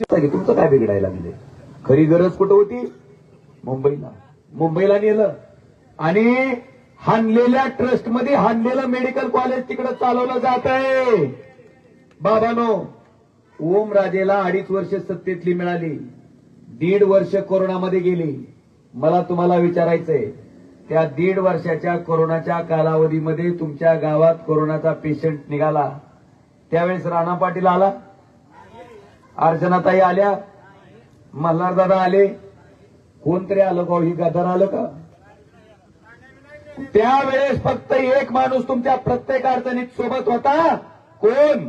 तुमचं काय बिघडायला लागले खरी गरज कुठं होती? मुंबईला. मुंबईला नेलं आणि हानलेल्या ट्रस्टमध्ये हानलेलं मेडिकल कॉलेज तिकडे चालवलं जात आहे. बाबानो ओम राजेला अडीच वर्ष सत्तेतली मिळाली. दीड वर्ष कोरोनामध्ये गेली. मला तुम्हाला विचारायचंय त्या दीड वर्षाच्या कोरोनाच्या कालावधीमध्ये तुमच्या गावात कोरोनाचा पेशंट निघाला. त्यावेळेस राणा पाटील आला. अर्चनाताई आल्या. मल्हारदादा आले. कोणतरी आलं का हो? ही? गदर आलं का? त्यावेळेस फक्त एक माणूस तुमच्या प्रत्येक अडचणीत सोबत होता. कोण?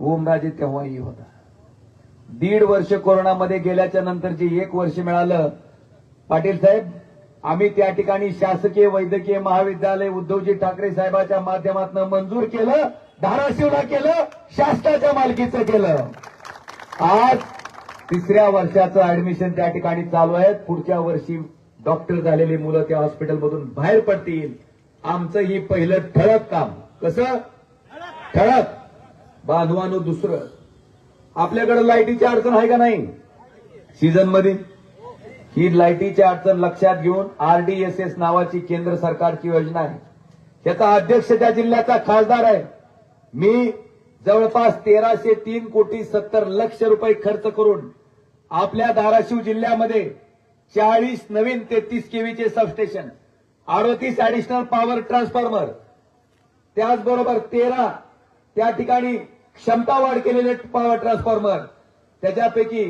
ओमराजे तेव्हाही होता. दीड वर्ष कोरोनामध्ये गेल्याच्यानंतर जे एक वर्ष मिळालं पाटील साहेब आम्ही त्या ठिकाणी शासकीय वैद्यकीय महाविद्यालय उद्धवजी ठाकरे साहेबाच्या माध्यमातून मंजूर केलं. धाराशिवला केलं शासनाच्या मालकीचं केलं. आज तिसऱ्या वर्षाचं ऍडमिशन त्या ठिकाणी चालू आहे पुढच्या वर्षी डॉक्टर झालेली मुलं त्या हॉस्पिटलमधून बाहेर पडतील. आमचं ही पहिलं ठळक काम. कसं? ठळक. बांधवानो दुसरं. आपल्याकडे लाईटीची अडचण आहे का नाही? सीझनमध्ये ही लाईटीची अडचण लक्षात घेऊन आरडीएसएस नावाची केंद्र सरकारची योजना आहे. त्याचा अध्यक्ष त्या जिल्ह्याचा खासदार आहे. मी जवळपास तेराशे तीन कोटी सत्तर लक्ष रुपये खर्च करून आपल्या धाराशिव जिल्ह्यामध्ये चाळीस नवीन तेहतीस केवीचे सबस्टेशन अडोतीस ऍडिशनल पॉवर ट्रान्सफॉर्मर त्याचबरोबर तेरा त्या ठिकाणी क्षमता वाढ केलेले पॉवर ट्रान्सफॉर्मर त्याच्यापैकी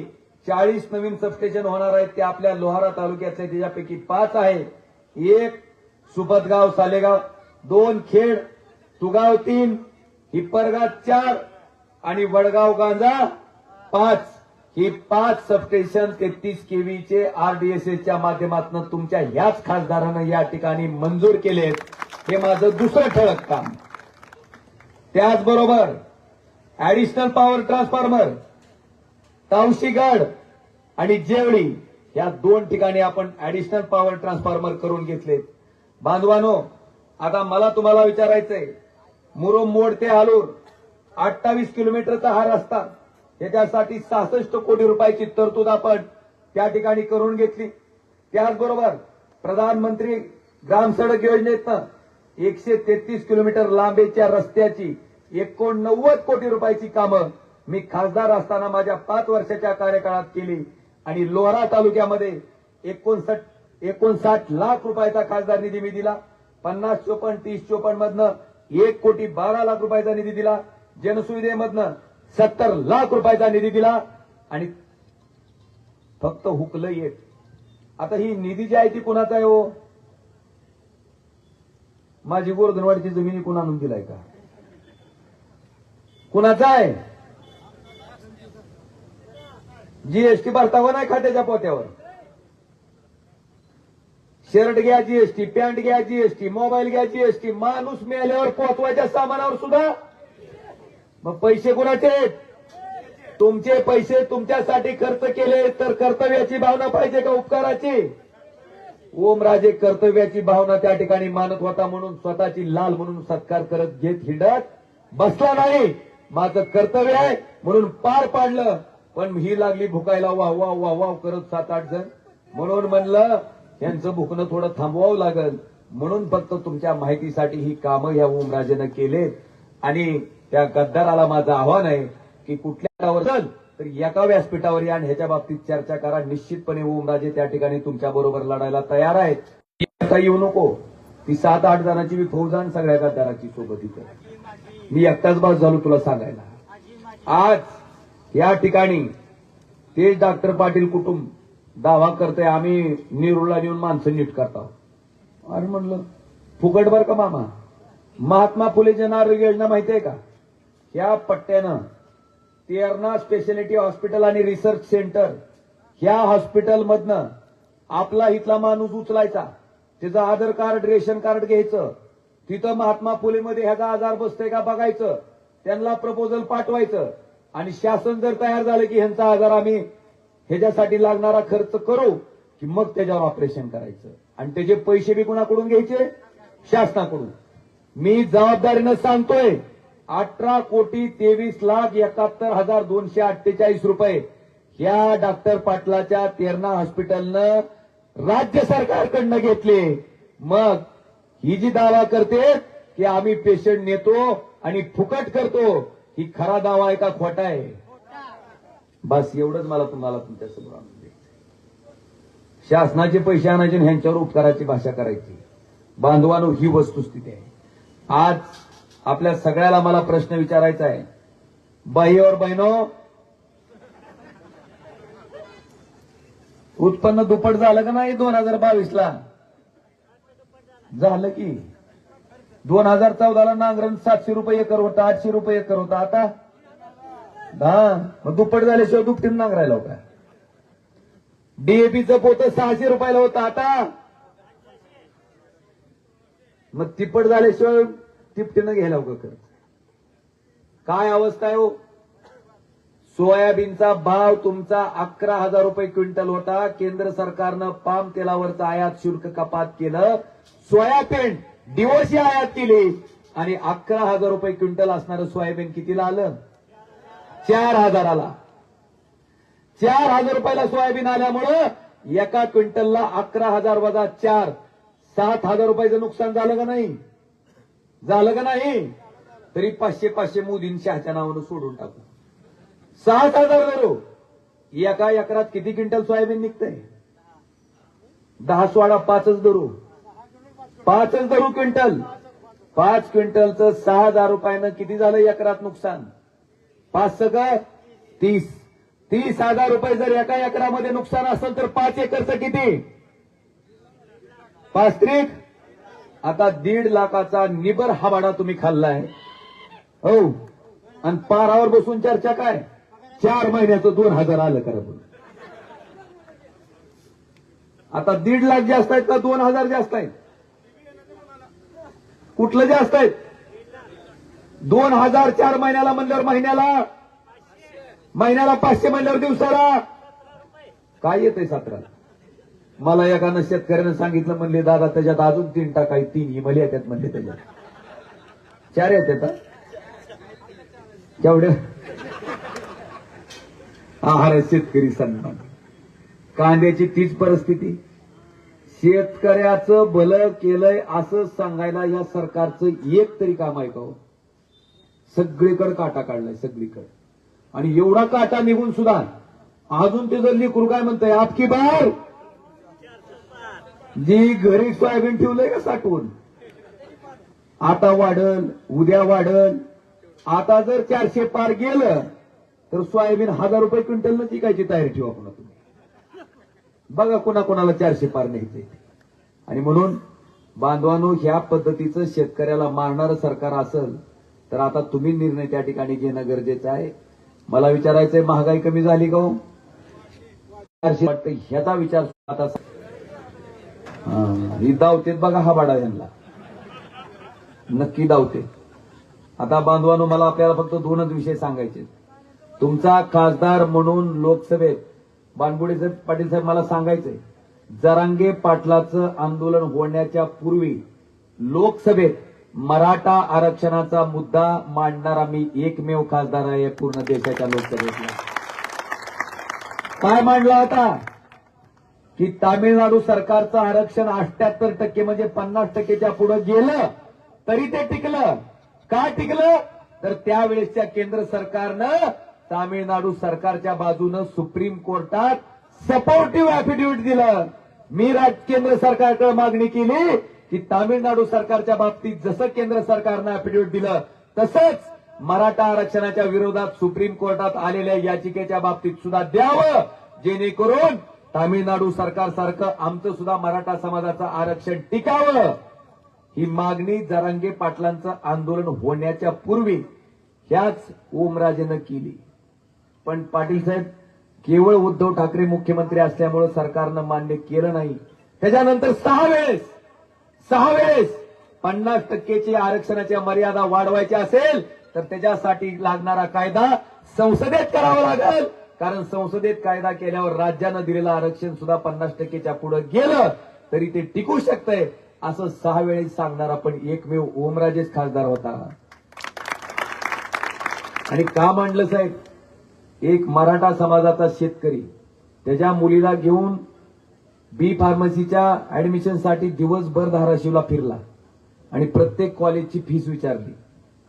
चाळीस नवीन सबस्टेशन होणार आहेत. ते आपल्या लोहारा तालुक्याचे त्याच्यापैकी पाच आहे एक सुपतगाव सालेगाव दोन खेड तुगाव तीन हिप्परगाव चार आणि वडगाव गांजा पाच. ही पाच सबस्टेशन तेहतीस केव्हीचे आरडीएसएसच्या माध्यमातून तुमच्या याच खासदारानं या ठिकाणी मंजूर केलेत. हे माझं दुसरं ठळक काम. त्याचबरोबर ऍडिशनल पॉवर ट्रान्सफॉर्मर तावशीगड आणि जेवळी या दोन ठिकाणी आपण ऍडिशनल पॉवर ट्रान्सफॉर्मर करून घेतलेत. बांधवानो आता मला तुम्हाला विचारायचंय मोड ते हालूर. अठ्ठावीस किलोमीटरचा हा रस्ता. त्याच्यासाठी सहासष्ट कोटी रुपयाची तरतूद आपण त्या ठिकाणी करून घेतली. त्याचबरोबर प्रधानमंत्री ग्राम सडक योजनेतनं एकशे तेहतीस किलोमीटर लांबीच्या रस्त्याची एकोणनव्वद कोटी रुपयाची कामं मी खासदार असताना माझ्या पाच वर्षाच्या कार्यकाळात केली. आणि लोहारा तालुक्यामध्ये एकोणसाठ एकोणसाठ लाख रुपयाचा खासदार निधी मी दिला. पन्नास चोपन्न तीस चोपन्न मधनं एक कोटी बारा लाख रुपयाचा निधी दिला. जनसुविधेमधनं सत्तर लाख रुपयाचा निधी दिला. आणि फक्त हुकलं एक. आता ही निधी जी आहे ती कुणाचा आहे हो? माझी गोरधनवाडीची जमिनी कुणा आणून दिलाय का? कुणाचा आहे? जीएसटी भारतावर नाही खात्याच्या पोत्यावर. शर्ट घ्या जीएसटी पॅन्ट घ्या जीएसटी मोबाईल घ्या जीएसटी माणूस मेल्यावर पोहोचवायच्या सामानावर सुद्धा. मग पैसे कुणाचे तुमचे पैसे तुमच्यासाठी खर्च केले तर कर्तव्याची भावना पाहिजे का उपकाराची? ओमराजे कर्तव्याची भावना त्या ठिकाणी मानत होता म्हणून स्वतःची लाल म्हणून सत्कार करत घेत हिंडत बसला नाही. माझं कर्तव्य आहे म्हणून पार पाडलं. पण ही लागली भुकायला वाह वा वाह वाव करत सात आठ जण. म्हणून म्हणलं यांचं भुकणं थोडं थांबवावं लागल. म्हणून फक्त तुमच्या माहितीसाठी ही कामं या ओमराजेनं केलेत. आणि त्या गद्दाराला माझं आव्हान आहे की कुठल्या चल तर एका व्यासपीठावर या आणि ह्याच्या बाबतीत चर्चा करा. निश्चितपणे ओमराजे त्या ठिकाणी तुमच्या बरोबर लढायला तयार आहेत. आता येऊ नको. ती सात आठ जणांची मी फौज सगळ्या गद्दाराची सोबत इथं. मी एकटाच बाज झालो तुला सांगायला. आज या ठिकाणी तेच डॉक्टर पाटील कुटुंब दावा करते आम्ही निरूळला नेऊन माणसं नीट करतो अरे म्हणलं फुकट बर का मामा? महात्मा फुले जन आरोग्य योजना माहितीये का? ह्या पट्ट्यानं तेरणा स्पेशालिटी हॉस्पिटल आणि रिसर्च सेंटर ह्या हॉस्पिटलमधनं आपला इथला माणूस उचलायचा. त्याचं आधार कार्ड रेशन कार्ड घ्यायचं. तिथं महात्मा फुलेमध्ये ह्याचा आजार बसतोय का बघायचं. त्यांना प्रपोजल पाठवायचं. आणि शासन जर तयार झालं की ह्यांचा आजार आम्ही ह्याच्यासाठी लागणारा खर्च करू की मग त्याच्यावर ऑपरेशन करायचं. आणि त्याचे पैसे बी कुणाकडून घ्यायचे? शासनाकडून. मी जबाबदारीनं सांगतोय अठरा कोटी तेवीस लाख एकाहत्तर हजार दोनशे अठ्ठेचाळीस रुपये या डॉक्टर पाटलाच्या तेरणा हॉस्पिटलनं राज्य सरकारकडनं घेतले. मग ही जी दावा करते की आम्ही पेशंट नेतो आणि फुकट करतो ही खरा दावा आहे का खोटा आहे? बस एवढंच मला तुम्हाला तुमच्यासमोर आणून द्यायचं. शासनाचे पैसे आणायचे आणि ह्यांच्यावर उपकाराची भाषा करायची. बांधवानो ही वस्तुस्थिती आहे. आज आपल्या सगळ्याला मला प्रश्न विचारायचा आहे. बाई और बहिनो उत्पन्न दुप्पट झालं का नाही दोन हजार बावीस ला झालं की. दोन हजार चौदाला नांगरण सातशे रुपये एकर होता आठशे रुपये एकर होता. आता हा मग दुप्पट झाल्याशिवाय दुपटीनं नांगरायला होता. डीएपीचं पोत सहाशे रुपयाला होतं आता. मग तिप्पट झाल्याशिवाय तिपटीनं घ्यायला होतं खर्च काय अवस्था आहे हो? सोयाबीनचा भाव तुमचा अकरा हजार रुपये क्विंटल होता. केंद्र सरकारनं पाम तेलावरचं आयात शुल्क कपात केलं. सोयाबीन दिवशी आयात केली. आणि अकरा हजार रुपये क्विंटल असणारं सोयाबीन कितीला आलं? चार हजाराला. चार हजार रुपयाला सोयाबीन आल्यामुळं एका क्विंटलला अकरा हजार वजा चार. सात हजार रुपयाचं नुकसान झालं का नाही? झालं का नाही? तरी पाचशे पाचशे मोदीं शहाच्या नावानं सोडून टाकू. सात हजार धरू एका एकरात किती क्विंटल सोयाबीन निघतंय? दहा सोळा पाचच धरू. पाचच धरू क्विंटल. पाच क्विंटलचं सहा हजार रुपयानं किती झालं एकरात नुकसान? पाच सगळं तीस. तीस हजार रुपये जर एका एकरामध्ये नुकसान असेल तर पाच एकरचं किती? पाच त्रिक. आता दीड लाखाचा निबर हा भाडा तुम्ही खाल्लाय. हो. आणि पारावर बसून चर्चा काय? चार महिन्याचं दोन हजार आलं करा आता दीड लाख जास्त आहेत का दोन हजार जास्त आहेत? कुठलं जास्त आहेत? दोन हजार चार महिन्याला म्हणल्यावर महिन्याला. महिन्याला पाचशे म्हणल्यावर दिवसाला. काय येतंय सतरा मला एकानं शेतकऱ्यानं सांगितलं म्हणले दादा त्याच्यात अजून तीन टाकाय तीन इमली येतात म्हणले त्याच्यात. चार येतात हा? केवढे? आहार शेतकरी सन्मान. कांद्याची तीच परिस्थिती. शेतकऱ्याचं भलं केलंय असं सांगायला या सरकारचं एक तरी काम आहे का हो? सगळीकडे काटा काढलाय सगळीकडे. आणि एवढा काटा निघून सुद्धा अजून ते जर लिकरू काय म्हणतंय आपकी बार? जी घरी सोयाबीन ठेवलंय का साठवून? आता वाढल उद्या वाढल. आता जर चारशे पार गेलं तर सोयाबीन हजार रुपये क्विंटल विकायची तयारी ठेवा पुन्हा तुम्ही. बघा कोणाकोणाला चारशे पार न्यायचे आणि म्हणून बांधवानो ह्या पद्धतीचं शेतकऱ्याला मारणारं सरकार असेल तर आता तुम्ही निर्णय त्या ठिकाणी घेणं गरजेचं आहे. मला विचारायचंय महागाई कमी झाली का हो? वाटतं ह्याचा विचार आता ही दावतेत बघा हा बाडा यांना. नक्की दावते. आता बांधवानो मला आपल्याला फक्त दोनच विषय सांगायचे तुमचा खासदार म्हणून लोकसभेत बानबुडे साहेब पाटील साहेब मला सांगायचंय जरांगे पाटलाचं आंदोलन होण्याच्या पूर्वी लोकसभेत मराठा आरक्षणाचा मुद्दा मांडणारा मी एकमेव खासदार आहे पूर्ण देशाच्या लोकसभेतला. काय मांडला होता की तामिळनाडू सरकारचं आरक्षण अठ्याहत्तर टक्के म्हणजे पन्नास टक्केच्या पुढे गेलं तरी ते टिकलं. का टिकलं? तर त्यावेळेसच्या केंद्र सरकारनं तामिळनाडू सरकारच्या बाजूनं सुप्रीम कोर्टात सपोर्टिव्ह अफिडेव्हिट दिलं. मी राज केंद्र सरकारकडे मागणी केली की तामिळनाडू सरकारच्या बाबतीत जसं केंद्र सरकारनं अफिडेव्हिट दिलं तसंच मराठा आरक्षणाच्या विरोधात सुप्रीम कोर्टात आलेल्या याचिकेच्या बाबतीत सुद्धा द्यावं जेणेकरून तामिळनाडू सरकार सारखं आमचं सुद्धा मराठा समाजाचं आरक्षण टिकावं. ही मागणी जरांगे पाटलांचं आंदोलन होण्याच्या पूर्वी ह्याच ओमराजेनं केली. पण पाटील साहेब केवळ उद्धव ठाकरे मुख्यमंत्री असल्यामुळे सरकारनं मान्य केलं नाही. त्याच्यानंतर सहा वेळेस सहा वेळेस पन्नास टक्केची आरक्षणाच्या मर्यादा वाढवायची असेल तर त्याच्यासाठी लागणारा कायदा संसदेत करावा लागेल. कारण संसदेत कायदा केल्यावर राज्यानं दिलेलं आरक्षण सुद्धा पन्नास टक्केच्या पुढे गेलं तरी ते टिकू शकतंय असं सहा वेळेस सांगणारा पण एकमेव ओमराजेच खासदार होता. आणि का मांडलं साहेब? एक मराठा समाजाचा शेतकरी त्याच्या मुलीला घेऊन बी फार्मसीच्या ऍडमिशनसाठी दिवसभर धाराशिवला फिरला आणि प्रत्येक कॉलेजची फीस विचारली.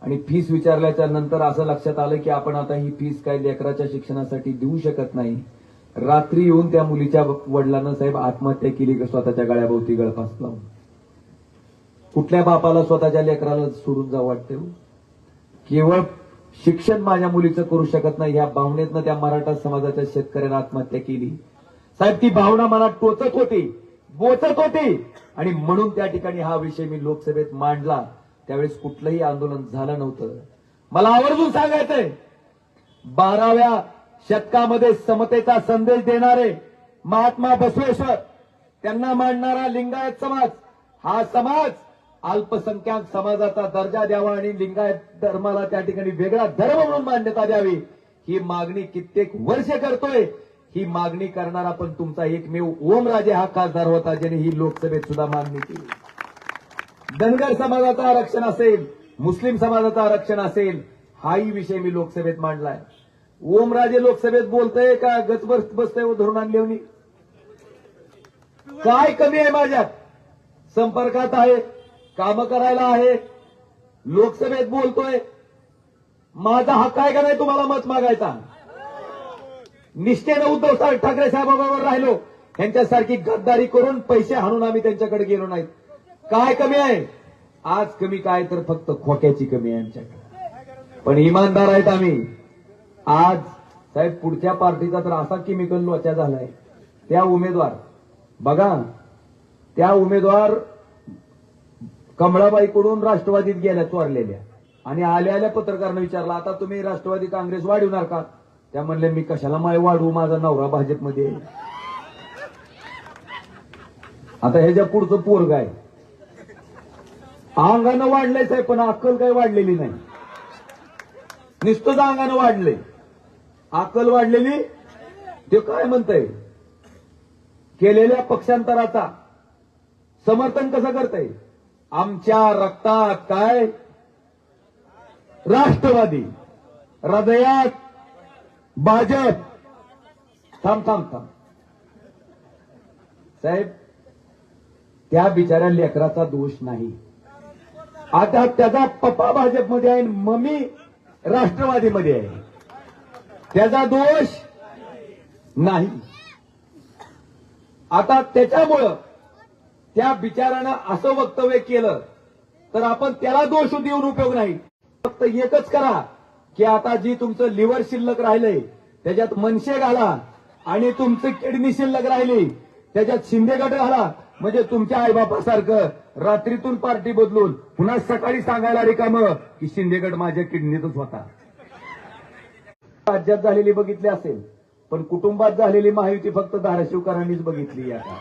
आणि फीस विचारल्याच्या नंतर असं लक्षात आलं की आपण आता ही फीस काय लेकराच्या शिक्षणासाठी देऊ शकत नाही. रात्री येऊन त्या मुलीच्या वडिलांना साहेब आत्महत्या केली का स्वतःच्या गळ्याभोवती गळफास लावून. कुठल्या बापाला स्वतःच्या लेकराला सोडून जावं वाटते केवळ शिक्षण माझ्या मुलीचं करू शकत नाही. या भावनेतनं त्या मराठा समाजाच्या शेतकऱ्यानं आत्महत्या केली. साहेब ती भावना मला टोचत होती बोचत होती. आणि म्हणून त्या ठिकाणी हा विषय मी लोकसभेत मांडला. त्यावेळेस कुठलंही आंदोलन झालं नव्हतं. मला आवर्जून सांगायचंय बाराव्या शतकामध्ये समतेचा संदेश देणारे महात्मा बसवेश्वर त्यांना मांडणारा लिंगायत समाज हा समाज अल्पसंख्याक समाजाचा दर्जा द्यावा आणि लिंगायत धर्माला त्या ठिकाणी वेगळा धर्म म्हणून मान्यता द्यावी ही मागणी कित्येक वर्ष करतोय. ही मागणी करणारा पण तुमचा एकमेव ओमराजे हा खासदार होता ज्याने ही लोकसभेत सुद्धा मागणी केली. धनगर समाजाचं आरक्षण असेल मुस्लिम समाजाचं आरक्षण असेल हाही विषय मी लोकसभेत मांडलाय. ओमराजे लोकसभेत बोलतय का गचबस बसतय हो धरून आणली काय कमी आहे माझ्यात? संपर्कात आहे काम करायला आहे लोकसभेत बोलतोय. माझा हक्क आहे का नाही तुम्हाला मत मागायचा? निष्ठेनं उद्धव साहेब ठाकरे साहेबाबरोबर राहिलो. यांच्यासारखी गद्दारी करून पैसे हाणून आम्ही त्यांच्याकडे गेलो नाहीत. काय कमी आहे? आज कमी काय तर फक्त खोक्याची कमी आहे आमच्याकडे. पण इमानदार आहेत आम्ही. आज साहेब पुढच्या पार्टीचा तर असा केमिकल लोचा झालाय. त्या उमेदवार बघा त्या उमेदवार कमळाबाईकडून राष्ट्रवादीत गेल्या चोरलेल्या. आणि आल्या आल्या पत्रकारांना विचारलं आता तुम्ही राष्ट्रवादी काँग्रेस वाढवणार का? त्या म्हणले मी कशाला माय वाढवू माझा नवरा भाजपमध्ये? आता ह्याच्या पुढचं पोरग आहे अंगानं वाढलंय साहेब पण अक्कल काही वाढलेली नाही. नुसतंच अंगानं वाढलंय. अक्कल वाढलेली ते काय म्हणताय? केलेल्या पक्षांतराचा समर्थन कसं करताय? आमच्या रक्तात काय? राष्ट्रवादी. हृदयात भाजप थांब थांब थांब. साहेब त्या बिचाऱ्या लेकराचा दोष नाही. आता त्याचा पप्पा भाजपमध्ये आहे मम्मी राष्ट्रवादीमध्ये आहे. त्याचा दोष नाही. आता त्याच्यामुळं त्या बिचारानं असं वक्तव्य केलं तर आपण त्याला दोष देऊन उपयोग नाही. फक्त एकच करा. की आता जी तुमचं लिव्हर शिल्लक राहिलंय त्याच्यात मनशे घाला आणि तुमचं किडनी शिल्लक राहिली त्याच्यात शिंदे गट घाला. म्हणजे तुमच्या आईबापासारखं रात्रीतून पार्टी बदलून पुन्हा सकाळी सांगायला रिकाम की शिंदे गट माझ्या किडनीतच होता. राज्यात झालेली बघितली असेल पण कुटुंबात झालेली माहिती फक्त धाराशिवकरांनीच बघितली आता.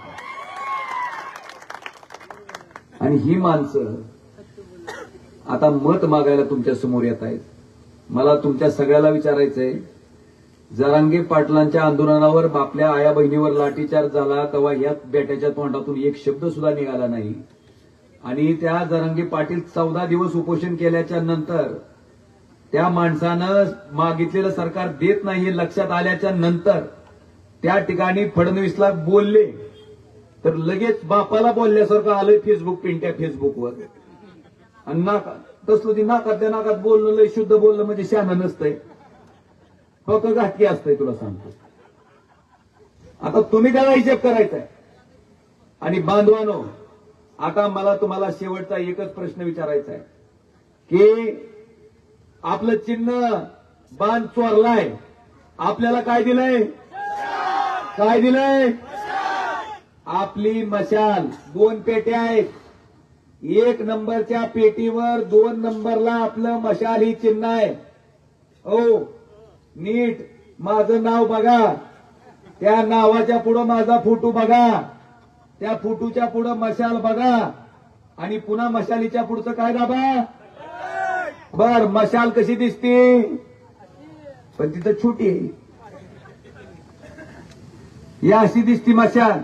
आणि ही माणसं आता मत मागायला तुमच्यासमोर येत आहेत. मला तुमच्या सगळ्याला विचारायचंय. जरांगे पाटलांच्या आंदोलनावर आपल्या आया बहिणीवर लाठीचार्ज झाला तेव्हा या बेट्याच्या तोंडातून एक शब्द सुद्धा निघाला नाही. आणि त्या जरांगे पाटील चौदा दिवस उपोषण केल्याच्यानंतर त्या माणसानं मागितलेलं सरकार देत नाही हे लक्षात आल्याच्यानंतर त्या ठिकाणी फडणवीसला बोलले. तर लगेच बापाला बोलल्यासारखं आलंय फेसबुक पिंट्या फेसबुकवर आणि नाका तसलं ती नाकात नाकात बोलणं लय शुद्ध बोलणं म्हणजे शहाणा नसतंय. फक्त घाटकी असतंय तुला सांगतो. आता तुम्ही त्याला हिशेब करायचा आहे आणि बांधवानो आता मला तुम्हाला शेवटचा एकच प्रश्न विचारायचा आहे की आपलं चिन्ह बांध चोरलाय. आपल्याला काय दिलंय? काय दिलंय? आपली मशाल. दोन पेट्या आहेत. एक नंबरच्या पेटीवर दोन नंबरला आपलं मशाल ही चिन्ह आहे. ओ नीट माझं नाव बघा. त्या नावाच्या पुढं माझा फोटो बघा. त्या फोटोच्या पुढं मशाल बघा. आणि पुन्हा मशालीच्या पुढचं काय दाबा? बर मशाल कशी दिसते? पण तिथं छोटी आहे. या अशी दिसती मशाल.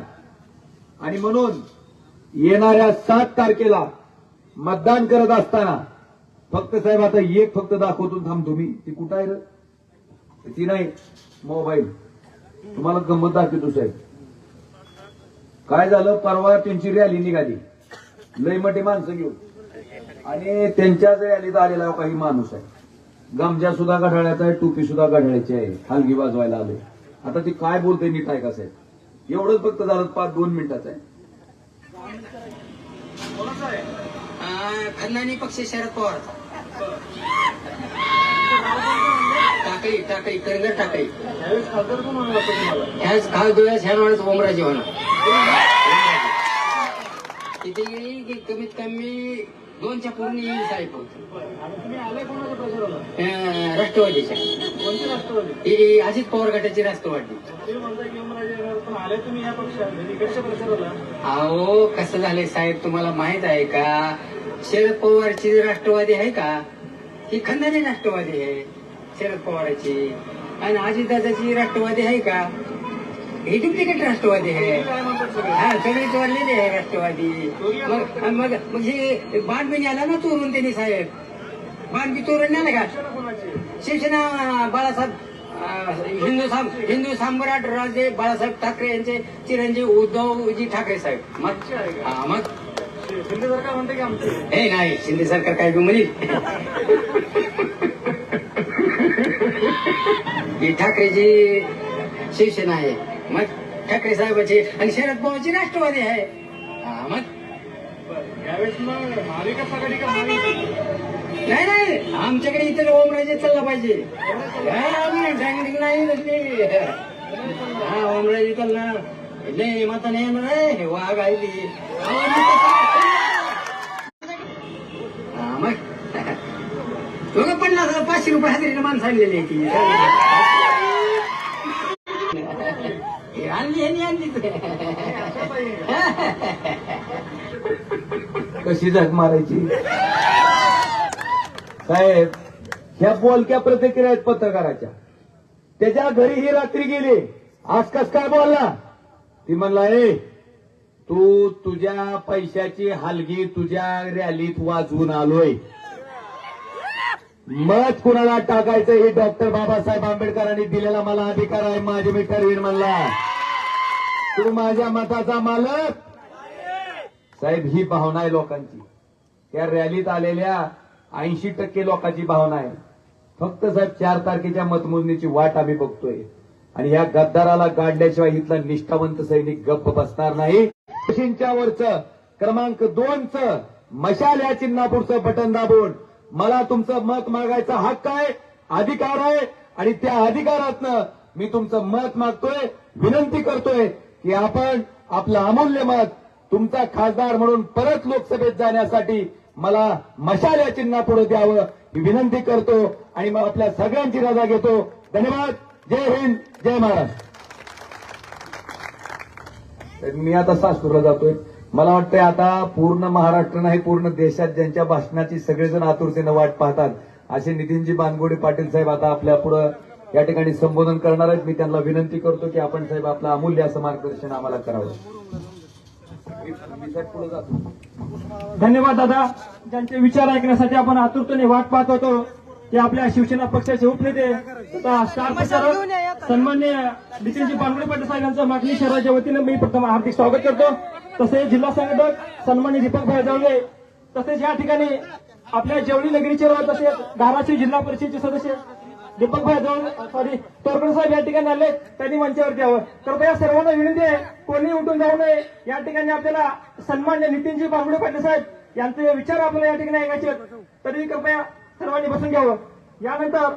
आणि म्हणून येणाऱ्या सात तारखेला मतदान करत असताना फक्त साहेब आता एक फक्त दाखवतो थांबतो मी ती कुठं आहे ती नाही मोबाईल. तुम्हाला गंमत दाखवतो साहेब. काय झालं? परवा त्यांची रॅली निघाली. लय मोठी माणसं घेऊन. आणि त्यांच्याच रॅलीत आलेला काही माणूस आहे. गमजा सुद्धा घडाळ्याचा आहे टोपी सुद्धा गढाळ्याची आहे. हलगी वाजवायला आले आता ती काय बोलते नीट आहे का साहेब? एवढंच फक्त झालं पाच दोन मिनिटाचं आहे. खंदानी पक्ष शरद पवार. टाकळी टाकळी करंगर टाकळी. ह्याच खासदोळ्या शहरवाड्यात ओमराजे होणार. तिथे येईल की कमीत कमी दोनच्या पूर्ण येईल साहेब. अं, राष्ट्रवादीच्या. ही अजित पवार गटाची राष्ट्रवादी. अहो कसं झालंय साहेब तुम्हाला माहीत आहे का? शरद पवारची राष्ट्रवादी आहे का? ही खंदानी राष्ट्रवादी आहे शरद पवाराची. आणि अजितदादाची राष्ट्रवादी आहे का? ही डुप्लिकेट राष्ट्रवादी आहे. हा सगळी चोरलेली आहे राष्ट्रवादी. मग मग मग हे बाणबी आला ना चोरून त्यांनी साहेब? बाणबी चोरून नेलं का? शिवसेना बाळासाहेब हिंदू साम हिंदू सम्राट राजे बाळासाहेब ठाकरे यांचे चिरंजीव उद्धवजी ठाकरे साहेब. मग हा, मग? हे नाही शिंदे सरकार काय बी म्हणील. ही ठाकरेची शिवसेना आहे. मग ठाकरे साहेबाची आणि शरद पवारची राष्ट्रवादी आहे. हा, मग? नाही नाही. आमच्याकडे इतर ओमराजे चालला पाहिजे. हा, आम्ही डांगडिंग नाही नसली. हा ओमराजे चालला. नाही माता नाही येणार आहे वाघ आली हा, मग? तुला पन्नास पाचशे रुपये हजेरीने माणसं आणलेली आहे ती हे आणली आणली कशी झक मारायची? साहेब ह्या बोलक्या प्रतिक्रिया आहेत पत्रकाराच्या. त्याच्या घरी ही रात्री गेली. आज कस काय बोलला? ती म्हणला ए तू तुझ्या पैशाची हलगी तुझ्या रॅलीत वाजवून आलोय. मत कुणाला टाकायचं हे डॉक्टर बाबासाहेब आंबेडकरांनी दिलेला मला अधिकार आहे माझे मी ठरवीन म्हणला. तू माझ्या मताचा मालक. साहेब ही भावना आहे लोकांची. त्या रॅलीत आलेल्या ऐंशी टक्के लोकांची भावना आहे. फक्त साहेब चार तारखेच्या मतमोजणीची वाट आम्ही बघतोय. आणि या गद्दाराला गाडल्याशिवाय इथला निष्ठावंत सैनिक गप्प बसणार नाही. वरच क्रमांक दोनच मशाल या चिन्हापूरचं बटन दाबून मला तुमचं मत मागायचा हक्क आहे अधिकार आहे. आणि त्या अधिकारातनं मी तुमचं मत मागतोय विनंती करतोय. की आपण आपलं अमूल्य मत तुमचा खासदार म्हणून परत लोकसभेत जाण्यासाठी मला मशाल या चिन्हा पुढे द्यावं. ही विनंती करतो आणि मग आपल्या सगळ्यांची रजा घेतो. धन्यवाद. जय हिंद. जय महाराष्ट्र. मी आता सासूरला जातोय. मला वाटतंय आता पूर्ण महाराष्ट्र नाही पूर्ण देशात ज्यांच्या भाषणाची सगळेजण आतुरतेनं वाट पाहतात असे नितीनजी बानगोडे पाटील साहेब आता आपल्या पुढं या ठिकाणी संबोधन करणार आहेत. मी त्यांना विनंती करतो की आपण साहेब आपलं अमूल्य असं मार्गदर्शन आम्हाला करावं. धन्यवाद दादा. ज्यांचे विचार ऐकण्यासाठी आपण आतुरतेने वाट पाहत होतो ते आपल्या शिवसेना पक्षाचे उपनेते स्टार प्रचारक सन्मान्य नितीनजी पानगुडे पाटील साहेब यांचं मागणी शहराच्या वतीनं मी प्रथम हार्दिक स्वागत करतो. तसेच जिल्हा संघटक सन्मान्य दीपक भाई जावळे तसेच या ठिकाणी आपल्या जेवळी नगरीचे तसेच धाराशिव जिल्हा परिषदेचे सदस्य दीपक भाई जवळ सॉरी तोरकर साहेब या ठिकाणी आले. त्यांनी मंचावरती यावं. कृपया सर्वांना विनंती आहे कोणी उठून जाऊ नये. या ठिकाणी आपल्याला सन्मान्य नितीनजी बांगुडे पाटील साहेब यांचे विचार आपल्याला या ठिकाणी ऐकायचे तरी कृपया सर्वांनी बसून घ्यावं. यानंतर